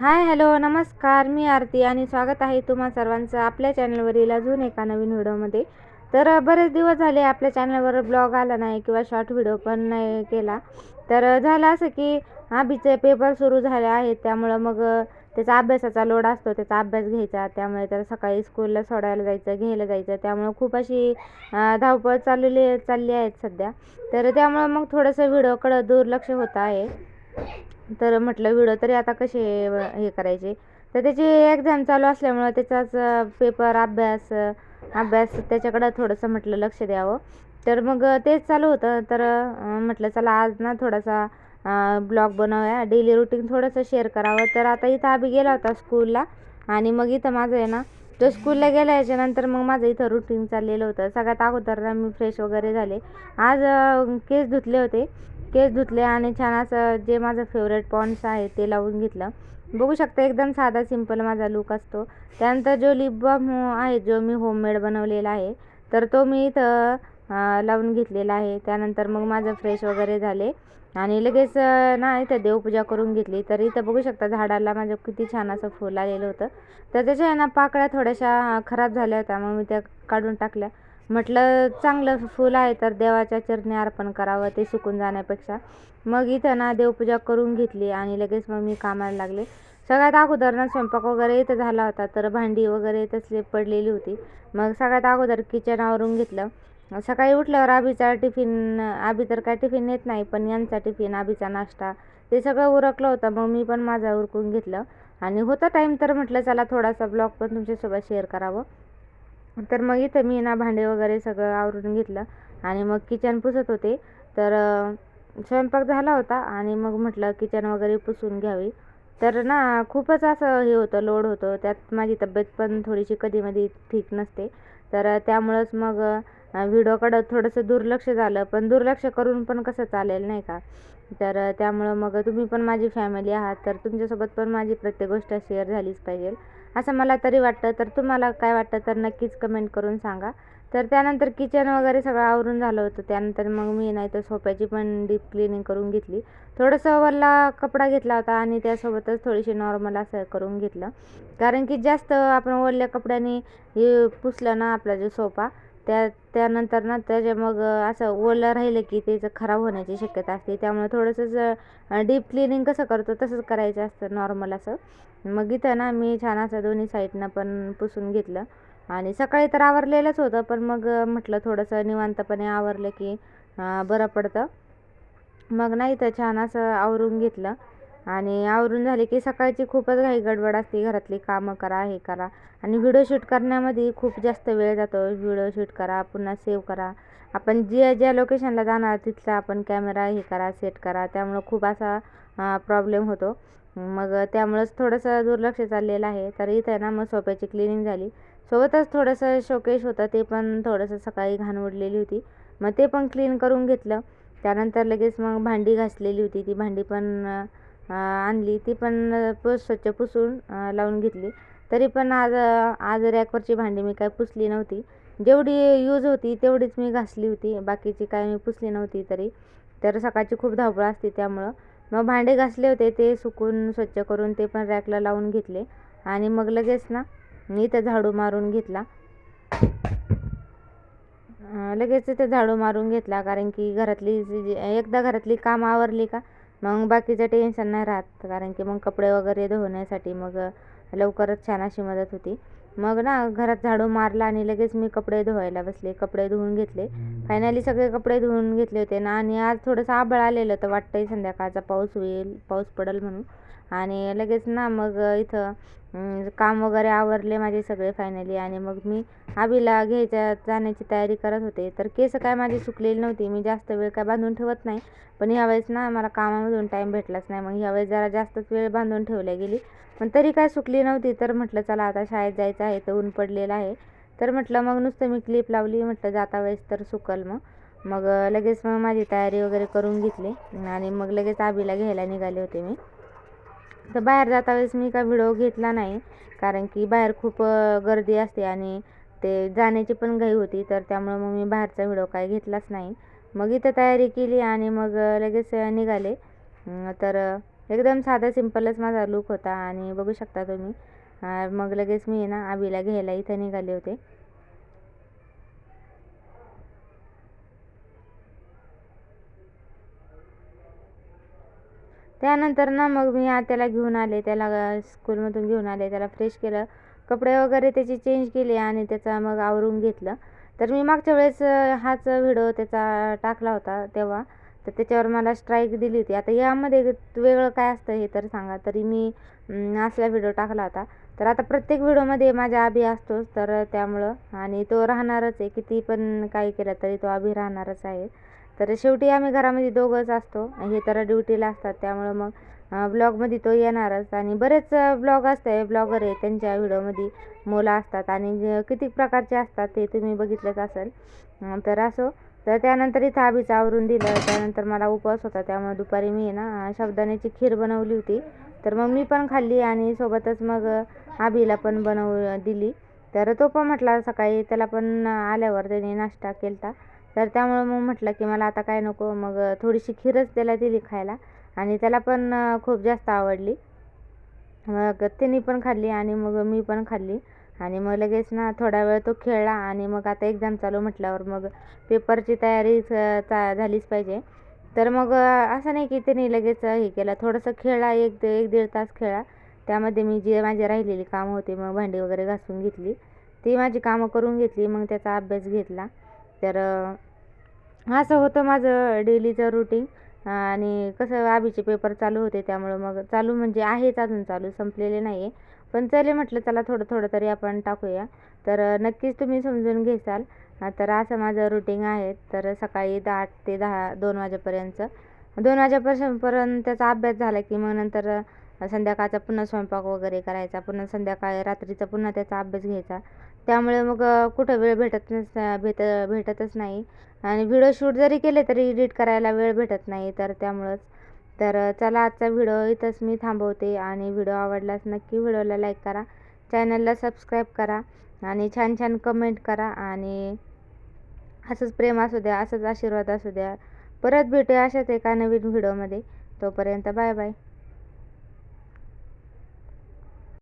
Hi hello नमस्कार. मी आरती आणि स्वागत आहे तुम्हा सर्वांचं आपल्या चॅनलवरील अजून एका नवीन व्हिडिओमध्ये. तर बरेच दिवस झाले आपल्या चॅनलवर ब्लॉग आला नाही किंवा शॉर्ट व्हिडिओ पण नाही केला. तर झालं असं की आबीचे पेपर सुरू झाले आहेत. त्यामुळं मग त्याचा अभ्यासाचा लोड असतो. त्याचा अभ्यास घ्यायचा. त्यामुळे तर सकाळी स्कूलला सोडायला जायचं घ्यायला जायचं. त्यामुळं खूप अशी धावपळ चाललेली चालली आहेत सध्या. तर त्यामुळं मग थोडंसं व्हिडिओकडं दुर्लक्ष होत आहे. तर म्हटलं व्हिडिओ तरी आता कसे हे करायचे? तर त्याची एक्झाम चालू असल्यामुळं त्याचाच पेपर अभ्यास अभ्यास त्याच्याकडं थोडंसं म्हटलं लक्ष द्यावं. तर मग तेच चालू होतं. तर म्हटलं चला आज ना थोडासा ब्लॉग बनवूया. डेली रुटीन थोडंसं शेअर करावं. तर आता इथं आम्ही गेला होता स्कूलला. आणि मग इथं माझं आहे ना तो स्कूलला गेल्याच्यानंतर मग माझं इथं रुटीन चाललेलं होतं. सगळ्यात अगोदर मी फ्रेश वगैरे झाले. आज केस धुतले होते. केस धुतले आणि छान असं जे माझं फेवरेट पॉन्ड्स आहे ते लावून घेतलं. बघू शकता एकदम साधा सिंपल माझा लुक असतो. त्यानंतर जो लिप बाम आहे जो मी होममेड बनवलेला आहे तर तो मी इथं लावून घेतलेला आहे. त्यानंतर मग माझं फ्रेश वगैरे झाले. आणि लगेच ना इथं देवपूजा करून घेतली. तर इथं बघू शकता झाडाला माझं किती छान असं फुल आलेलं होतं. तर त्याच्या आहे ना पाकळ्या थोड्याशा खराब झाल्या होत्या. मग मी त्या काढून टाकल्या. म्हटलं चांगलं फूल आहे तर देवाच्या चरणी अर्पण करावं ते सुकून जाण्यापेक्षा. मग इथं ना देवपूजा करून घेतली आणि लगेच मग मी कामाला लागले. सगळ्यात अगोदर ना स्वयंपाक वगैरे इथं झाला होता. तर भांडी वगैरे तसली पडलेली होती. मग सगळ्यात अगोदर किचन आवरून घेतलं. सकाळी उठल्यावर आबीचा टिफिन आबी तर काय टिफिन नेत नाही पण यांचा टिफिन आबीचा नाश्ता ते सगळं उरकलं होतं. मग मी पण माझा उरकून घेतलं. आणि होता टाईम तर म्हटलं चला थोडासा ब्लॉग पण तुमच्यासोबत शेअर करावं. तर मग इथं मी ना भांडे वगैरे सगळं आवरून घेतलं आणि मग किचन पुसत होते. तर स्वयंपाक झाला होता आणि मग म्हटलं किचन वगैरे पुसून घ्यावी. तर ना खूपच असं हे होतं लोड होतं. त्यात माझी तब्येत पण थोडीशी कधीमधी ठीक नसते. तर त्यामुळंच मग व्हिडिओकडं थोडंसं दुर्लक्ष झालं पण दुर्लक्ष करून पण कसं चालेल नाही का? तर त्यामुळं मग तुम्ही पण माझी फॅमिली आहात तर तुमच्यासोबत पण माझी प्रत्येक गोष्ट शेअर झालीच पाहिजे. असं मला तरी वाटतं तर तुम्हाला काय वाटतं तर नक्कीच कमेंट करून सांगा. तर त्यानंतर किचन वगैरे सगळं आवरून झालं होतं त्यानंतर मग मी नाही तर सोप्याची पण डीप क्लिनिंग करून घेतली. थोडंसं वरला कपडा घेतला होता आणि त्यासोबतच थोडीशी नॉर्मल असं करून घेतलं. कारण की जास्त आपण ओल्या कपड्याने हे पुसलं ना आपला जो सोफा त्या त्यानंतर ना त्याचे मग असं ओलं राहिलं की त्याचं खराब होण्याची शक्यता असते. त्यामुळे थोडंसं डीप क्लिनिंग कसं करतो तसंच करायचं असतं नॉर्मल असं. मग इथं ना मी छान असं दोन्ही साईडनं पण पुसून घेतलं. आणि सकाळी तर आवरलेलंच होतं पण मग म्हटलं थोडंसं निवांतपणे आवरलं की बरं पडतं. मग नाही तर छान असं आवरून घेतलं. आणि आवरून झाले की सकाळची खूपच घाई गडबड असते. घरातली कामं करा हे करा. आणि व्हिडिओ शूट करण्यामध्ये खूप जास्त वेळ जातो. व्हिडिओ शूट करा पुन्हा सेव्ह करा. आपण ज्या ज्या लोकेशनला जाणार तिथला आपण कॅमेरा हे करा सेट करा. त्यामुळं खूप असा प्रॉब्लेम होतो. मग त्यामुळंच थोडंसं दुर्लक्ष चाललेलं आहे. तर इथं ना मग सोप्याची क्लिनिंग झाली. सोबतच थोडंसं शोकेश होतं. ते पण थोडंसं सकाळी घाण उडलेली होती. मग ते पण क्लीन करून घेतलं. त्यानंतर लगेच मग भांडी घासलेली होती. ती भांडी पण आणली. ती पण अं, स्वच्छ पुसून लावून घेतली. तरी पण आज आज रॅकवरची भांडी मी काय पुसली नव्हती. जेवढी यूज होती तेवढीच मी घासली होती. बाकीची काय मी पुसली नव्हती तरी. तर सकाळची खूप धावपळ असते त्यामुळं. मग भांडे घासले होते ते सुकून स्वच्छ करून ते पण रॅकला लावून घेतले. आणि मग लगेच ना मी इथं झाडू मारून घेतला. लगेच ते झाडू मारून घेतला. कारण की घरातली जी- एकदा घरातली काम आवरली का मग बाकीचं टेन्शन नाही राहत कारण की मग कपडे वगैरे धुण्यासाठी मग लवकरच छान अशी मदत होती. मग ना घरात झाडू मारला आणि लगेच मी कपडे धुवायला बसले कपडे धुवून घेतले. फायनली सगळे कपडे धुवून घेतले होते ना आणि आज थोडंसं आभळ आलेलं तर वाटतंय संध्याकाळचा पाऊस होईल पाऊस पडेल म्हणून. आणि लगेच ना मग इथं काम वगैरे आवरले माझे सगळे फायनली आणि मग मी आबीला घ्यायच्या जाण्याची तयारी करत होते. तर केस काय माझी सुकलेली नव्हती. मी जास्त वेळ काय बांधून ठेवत नाही. पण यावेळेस ना मला कामामधून टाईम भेटलाच नाही. मग ह्यावेळेस जरा जास्तच वेळ बांधून ठेवल्या गेली. पण तरी काय सुकली नव्हती. तर म्हटलं चला आता शाळेत जायचं आहे. तर ऊन पडलेलं आहे. तर म्हटलं मग नुसतं मी क्लिप लावली. म्हटलं जाता वेळेस तर सुकल मग. मग लगेच मग माझी तयारी वगैरे करून घेतली. आणि मग लगेच आबीला घ्यायला निघाले होते मी. तर बाहेर जाता वेळेस मी का व्हिडिओ घेतला नाही. कारण की बाहेर खूप गर्दी असते आणि ते जाण्याची पण घाई होती. तर त्यामुळं मग मी बाहेरचा व्हिडिओ काय घेतलाच नाही. मग इथं तयारी केली आणि मग लगेच निघाले. तर एकदम साधा सिंपलच माझा लुक होता आणि बघू शकता तुम्ही. मग लगेच मी ना आबीला घ्यायला इथं निघाले होते. त्यानंतर ना मग मी त्याला घेऊन आले त्याला स्कूलमधून घेऊन आले त्याला फ्रेश केलं. कपडे वगैरे त्याची चेंज केले आणि त्याचा मग आवरून घेतलं. तर मी मागच्या वेळेस हाच व्हिडिओ त्याचा टाकला होता तेव्हा. तर त्याच्यावर मला स्ट्राईक दिली होती. आता यामध्ये वेगळं काय असतं हे तर सांगा. तरी मी असला व्हिडिओ टाकला होता. तर आता प्रत्येक व्हिडिओमध्ये माझा आबी असतोच. तर त्यामुळं आणि तो राहणारच आहे. किती पण काही केलं तरी तो आबी राहणारच आहे. तर शेवटी आम्ही घरामध्ये दोघंच असतो. हे तर ड्युटीला असतात. त्यामुळं मग ब्लॉगमध्ये तो येणारच. आणि बरेच ब्लॉग असते ब्लॉगर आहे. त्यांच्या व्हिडिओमध्ये मुलं असतात. आणि किती प्रकारचे असतात ते तुम्ही बघितलंच असेल. तर असो. तर त्यानंतर इथं आबीचं आवरून दिलं. त्यानंतर मला उपवास होता. त्यामुळे दुपारी मी ना शब्दाण्याची खीर बनवली होती. तर मग मी पण खाल्ली आणि सोबतच मग आबीला पण बनव दिली. तर तो पण म्हटला सकाळी त्याला पण आल्यावर त्याने नाश्ता केला तर त्यामुळं मग म्हटलं की मला आता काय नको मग थोडीशी खीरच त्याला दिली खायला. आणि त्याला पण खूप जास्त आवडली. मग त्यांनी पण खाल्ली आणि मग मी पण खाल्ली. आणि मग लगेच ना थोडा वेळ तो खेळला आणि मग आता एक्झाम चालू म्हटल्यावर मग पेपरची तयारी चा झालीच पाहिजे. तर मग असं नाही की त्यांनी लगेच हे केलं. थोडंसं खेळा एक एक दीड तास खेळा. त्यामध्ये मी जे माझी राहिलेली कामं होती मग भांडी वगैरे घासून घेतली. ती माझी कामं करून घेतली मग त्याचा अभ्यास घेतला. तर असं होतं माझं डेलीचं रुटीन आणि कसं आबीचे पेपर चालू होते त्यामुळं मग चालू म्हणजे आहेच अजून चालू संपलेले नाही आहे पण चले म्हटलं चला थोडं थोडं तरी आपण टाकूया. तर नक्कीच तुम्ही समजून घेसाल. तर असं माझं रुटीन आहे. तर सकाळी दहा आठ ते दहा दोन वाजेपर्यंत. दोन वाजेपर्यंत त्याचा अभ्यास झाला की मग नंतर संध्याकाळचा पुन्हा स्वयंपाक वगैरे करायचा. पुन्हा संध्याकाळ रात्रीचा पुन्हा त्याचा अभ्यास घ्यायचा. त्यामुळे मग कुठं वेळ भेटत नस भेट भेटतच नाही. आणि व्हिडिओ शूट जरी केले तरी एडिट करायला वेळ भेटत नाही तर त्यामुळंच. तर चला आजचा व्हिडिओ इथंच मी थांबवते आणि व्हिडिओ आवडल्यास नक्की व्हिडिओला लाईक करा. चॅनलला सबस्क्राईब करा आणि छान छान कमेंट करा आणि असंच प्रेम असू द्या असंच आशीर्वाद असू द्या. परत भेटूया अशाच एका नवीन व्हिडिओमध्ये तोपर्यंत बाय बाय